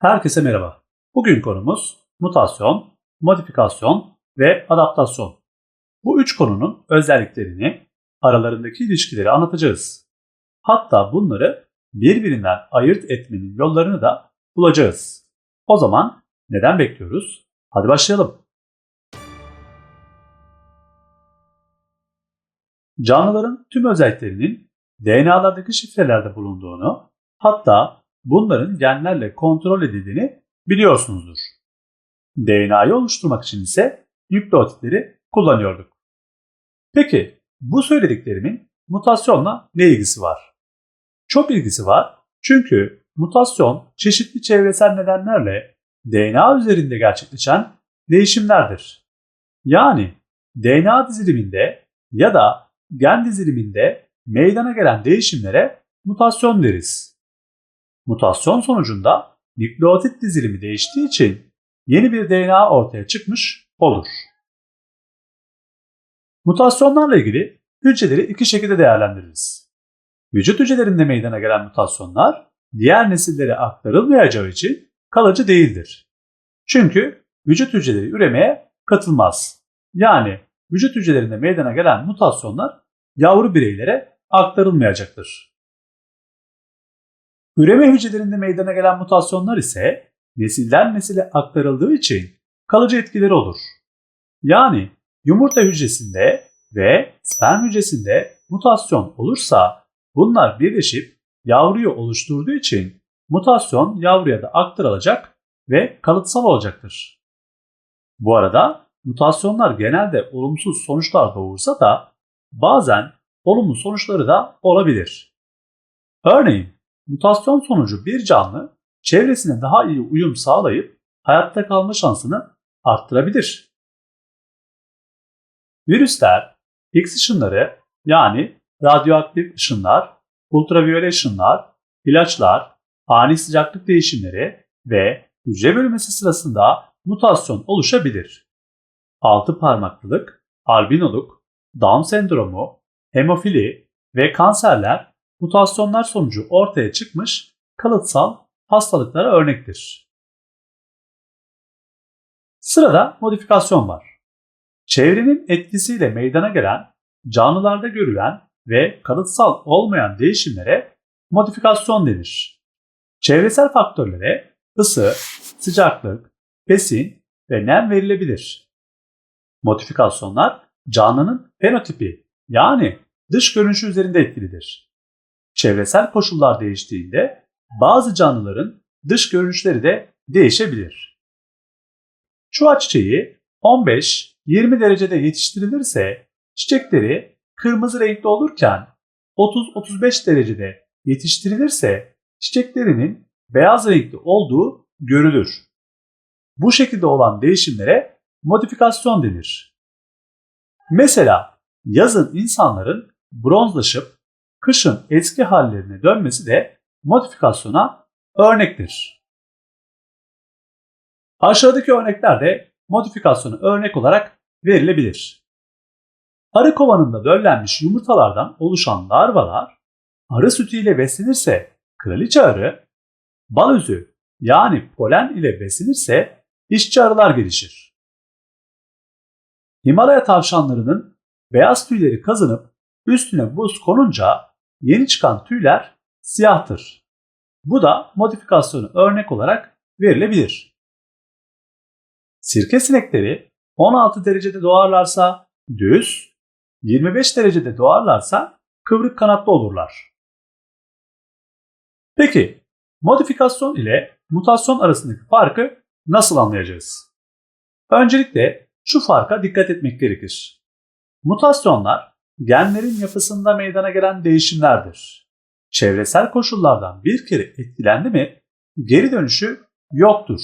Herkese merhaba. Bugün konumuz mutasyon, modifikasyon ve adaptasyon. Bu üç konunun özelliklerini, aralarındaki ilişkileri anlatacağız. Hatta bunları birbirinden ayırt etmenin yollarını da bulacağız. O zaman neden bekliyoruz? Hadi başlayalım. Canlıların tüm özelliklerinin DNA'lardaki şifrelerde bulunduğunu, hatta bunların genlerle kontrol edildiğini biliyorsunuzdur. DNA'yı oluşturmak için ise nükleotitleri kullanıyorduk. Peki bu söylediklerimin mutasyonla ne ilgisi var? Çok ilgisi var çünkü mutasyon çeşitli çevresel nedenlerle DNA üzerinde gerçekleşen değişimlerdir. Yani DNA diziliminde ya da gen diziliminde meydana gelen değişimlere mutasyon deriz. Mutasyon sonucunda nükleotit dizilimi değiştiği için yeni bir DNA ortaya çıkmış olur. Mutasyonlarla ilgili hücreleri iki şekilde değerlendiririz. Vücut hücrelerinde meydana gelen mutasyonlar diğer nesillere aktarılmayacağı için kalıcı değildir. Çünkü vücut hücreleri üremeye katılmaz. Yani vücut hücrelerinde meydana gelen mutasyonlar yavru bireylere aktarılmayacaktır. Üreme hücrelerinde meydana gelen mutasyonlar ise nesilden nesile aktarıldığı için kalıcı etkileri olur. Yani yumurta hücresinde ve sperm hücresinde mutasyon olursa bunlar birleşip yavruyu oluşturduğu için mutasyon yavruya da aktarılacak ve kalıtsal olacaktır. Bu arada mutasyonlar genelde olumsuz sonuçlar doğursa da bazen olumlu sonuçları da olabilir. Örneğin mutasyon sonucu bir canlı çevresine daha iyi uyum sağlayıp hayatta kalma şansını arttırabilir. Virüsler, X ışınları yani radyoaktif ışınlar, ultraviyole ışınlar, ilaçlar, ani sıcaklık değişimleri ve hücre bölünmesi sırasında mutasyon oluşabilir. Altı parmaklılık, albinoluk, Down sendromu, hemofili ve kanserler mutasyonlar sonucu ortaya çıkmış kalıtsal hastalıklara örnektir. Sırada modifikasyon var. Çevrenin etkisiyle meydana gelen, canlılarda görülen ve kalıtsal olmayan değişimlere modifikasyon denir. Çevresel faktörlere ısı, sıcaklık, besin ve nem verilebilir. Modifikasyonlar canlının fenotipi yani dış görünüşü üzerinde etkilidir. Çevresel koşullar değiştiğinde bazı canlıların dış görünüşleri de değişebilir. Çuha çiçeği 15-20 derecede yetiştirilirse çiçekleri kırmızı renkli olurken 30-35 derecede yetiştirilirse çiçeklerinin beyaz renkli olduğu görülür. Bu şekilde olan değişimlere modifikasyon denir. Mesela yazın insanların bronzlaşıp kışın eski hallerine dönmesi de modifikasyona örnektir. Aşağıdaki örnekler de modifikasyona örnek olarak verilebilir. Arı kovanında döllenmiş yumurtalardan oluşan larvalar arı sütüyle beslenirse kraliçe arı, bal özü yani polen ile beslenirse işçi arılar gelişir. Himalaya tavşanlarının beyaz tüyleri kazınıp üstüne buz konunca yeni çıkan tüyler siyahtır. Bu da modifikasyonu örnek olarak verilebilir. Sirke sinekleri 16 derecede doğarlarsa düz, 25 derecede doğarlarsa kıvrık kanatlı olurlar. Peki modifikasyon ile mutasyon arasındaki farkı nasıl anlayacağız? Öncelikle şu farka dikkat etmek gerekir. Mutasyonlar genlerin yapısında meydana gelen değişimlerdir. Çevresel koşullardan bir kere etkilendi mi geri dönüşü yoktur.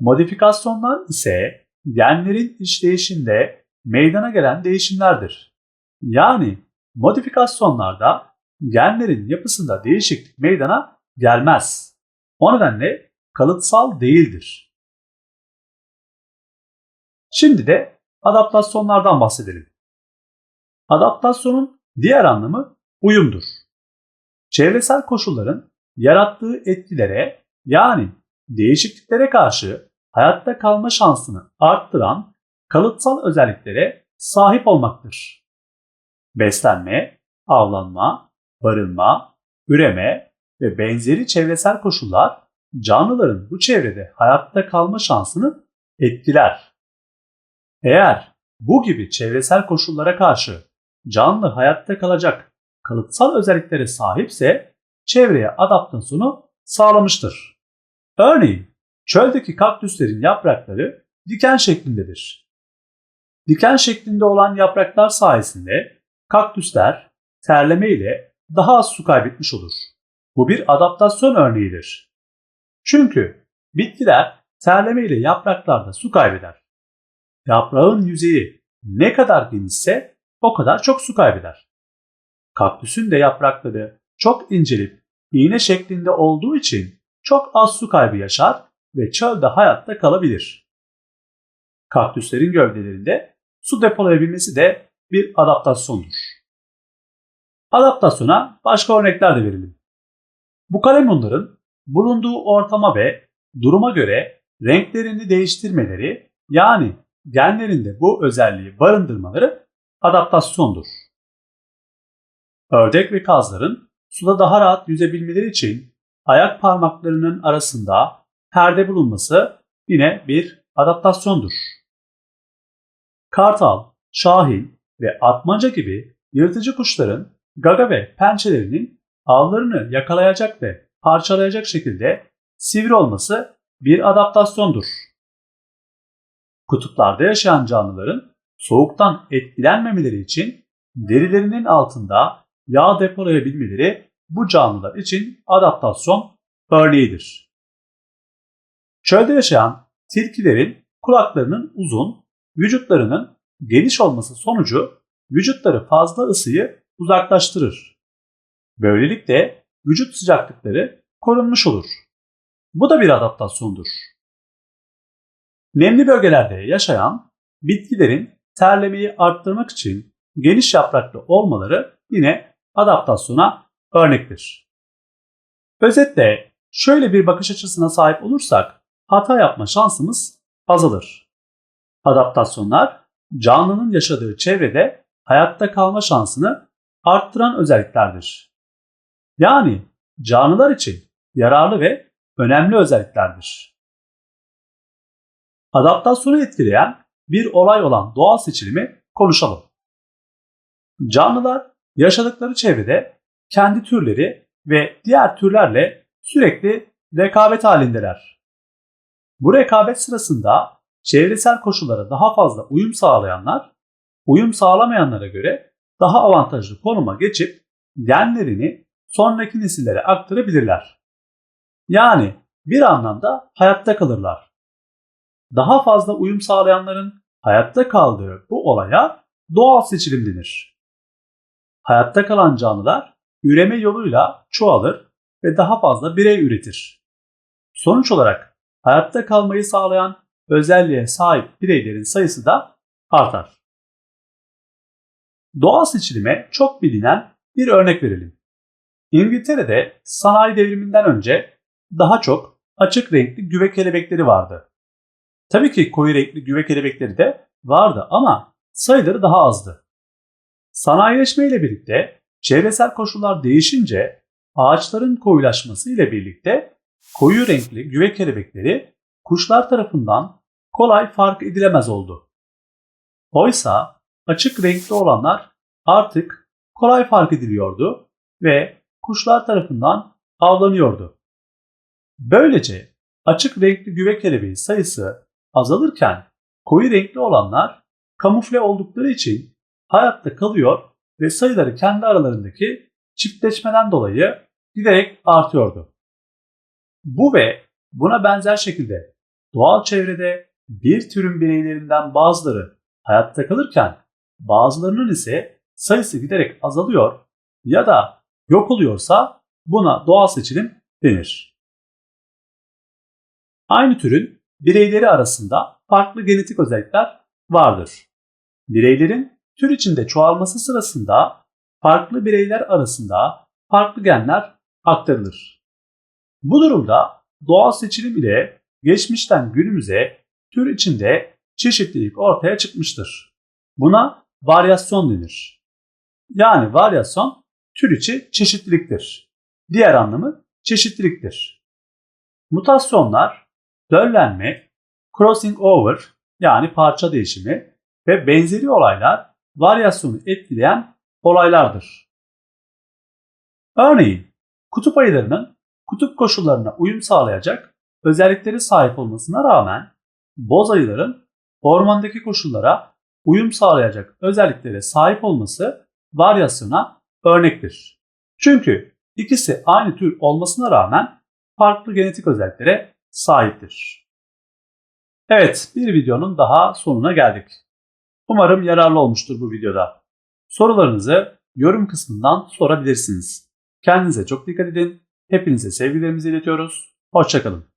Modifikasyonlar ise genlerin işleyişinde meydana gelen değişimlerdir. Yani modifikasyonlarda genlerin yapısında değişiklik meydana gelmez. O nedenle kalıtsal değildir. Şimdi de adaptasyonlardan bahsedelim. Adaptasyonun diğer anlamı uyumdur. Çevresel koşulların yarattığı etkilere yani değişikliklere karşı hayatta kalma şansını arttıran kalıtsal özelliklere sahip olmaktır. Beslenme, avlanma, barınma, üreme ve benzeri çevresel koşullar canlıların bu çevrede hayatta kalma şansını etkiler. Eğer bu gibi çevresel koşullara karşı canlı hayatta kalacak kalıtsal özelliklere sahipse çevreye adaptasyonu sağlamıştır. Örneğin çöldeki kaktüslerin yaprakları diken şeklindedir. Diken şeklinde olan yapraklar sayesinde kaktüsler terleme ile daha az su kaybetmiş olur. Bu bir adaptasyon örneğidir. Çünkü bitkiler terleme ile yapraklarda su kaybeder. Yaprağın yüzeyi ne kadar genişse o kadar çok su kaybeder. Kaktüsün de yaprakları çok incelip iğne şeklinde olduğu için çok az su kaybı yaşar ve çölde hayatta kalabilir. Kaktüslerin gövdelerinde su depolayabilmesi de bir adaptasyondur. Adaptasyona başka örnekler de verelim. Bu kalemunların bulunduğu ortama ve duruma göre renklerini değiştirmeleri yani genlerinde bu özelliği barındırmaları adaptasyondur. Ördek ve kazların suda daha rahat yüzebilmeleri için ayak parmaklarının arasında perde bulunması yine bir adaptasyondur. Kartal, şahin ve atmaca gibi yırtıcı kuşların gaga ve pençelerinin avlarını yakalayacak ve parçalayacak şekilde sivri olması bir adaptasyondur. Kutuplarda yaşayan canlıların soğuktan etkilenmemeleri için derilerinin altında yağ depolayabilmeleri bu canlılar için adaptasyon örneğidir. Çölde yaşayan tilkilerin kulaklarının uzun, vücutlarının geniş olması sonucu vücutları fazla ısıyı uzaklaştırır. Böylelikle vücut sıcaklıkları korunmuş olur. Bu da bir adaptasyondur. Nemli bölgelerde yaşayan bitkilerin terlemeyi arttırmak için geniş yapraklı olmaları yine adaptasyona örnektir. Özetle şöyle bir bakış açısına sahip olursak hata yapma şansımız azalır. Adaptasyonlar canlının yaşadığı çevrede hayatta kalma şansını arttıran özelliklerdir. Yani canlılar için yararlı ve önemli özelliklerdir. Adaptasyonu etkileyen bir olay olan doğal seçilimi konuşalım. Canlılar yaşadıkları çevrede kendi türleri ve diğer türlerle sürekli rekabet halindeler. Bu rekabet sırasında çevresel koşullara daha fazla uyum sağlayanlar, uyum sağlamayanlara göre daha avantajlı konuma geçip genlerini sonraki nesillere aktarabilirler. Yani bir anlamda hayatta kalırlar. Daha fazla uyum sağlayanların hayatta kaldığı bu olaya doğal seçilim denir. Hayatta kalan canlılar üreme yoluyla çoğalır ve daha fazla birey üretir. Sonuç olarak hayatta kalmayı sağlayan özelliğe sahip bireylerin sayısı da artar. Doğal seçilime çok bilinen bir örnek verelim. İngiltere'de sanayi devriminden önce daha çok açık renkli güve kelebekleri vardı. Tabii ki koyu renkli güve kelebekleri de vardı ama sayıları daha azdı. Sanayileşme ile birlikte çevresel koşullar değişince ağaçların koyulaşması ile birlikte koyu renkli güve kelebekleri kuşlar tarafından kolay fark edilemez oldu. Oysa açık renkli olanlar artık kolay fark ediliyordu ve kuşlar tarafından avlanıyordu. Böylece açık renkli güve kelebeği sayısı azalırken koyu renkli olanlar kamufle oldukları için hayatta kalıyor ve sayıları kendi aralarındaki çiftleşmeden dolayı giderek artıyordu. Bu ve buna benzer şekilde doğal çevrede bir türün bireylerinden bazıları hayatta kalırken bazılarının ise sayısı giderek azalıyor ya da yok oluyorsa buna doğal seçilim denir. Aynı türün bireyleri arasında farklı genetik özellikler vardır. Bireylerin tür içinde çoğalması sırasında farklı bireyler arasında farklı genler aktarılır. Bu durumda doğal seçilim ile geçmişten günümüze tür içinde çeşitlilik ortaya çıkmıştır. Buna varyasyon denir. Yani varyasyon tür içi çeşitliliktir. Diğer anlamı çeşitliliktir. Mutasyonlar, döllenme, crossing over yani parça değişimi ve benzeri olaylar varyasyonu etkileyen olaylardır. Örneğin kutup ayılarının kutup koşullarına uyum sağlayacak özellikleri sahip olmasına rağmen boz ayıların ormandaki koşullara uyum sağlayacak özelliklere sahip olması varyasyona örnektir. Çünkü ikisi aynı tür olmasına rağmen farklı genetik özelliklere sahiptir. Evet, bir videonun daha sonuna geldik. Umarım yararlı olmuştur bu videoda. Sorularınızı yorum kısmından sorabilirsiniz. Kendinize çok dikkat edin. Hepinize sevgilerimizi iletiyoruz. Hoşçakalın.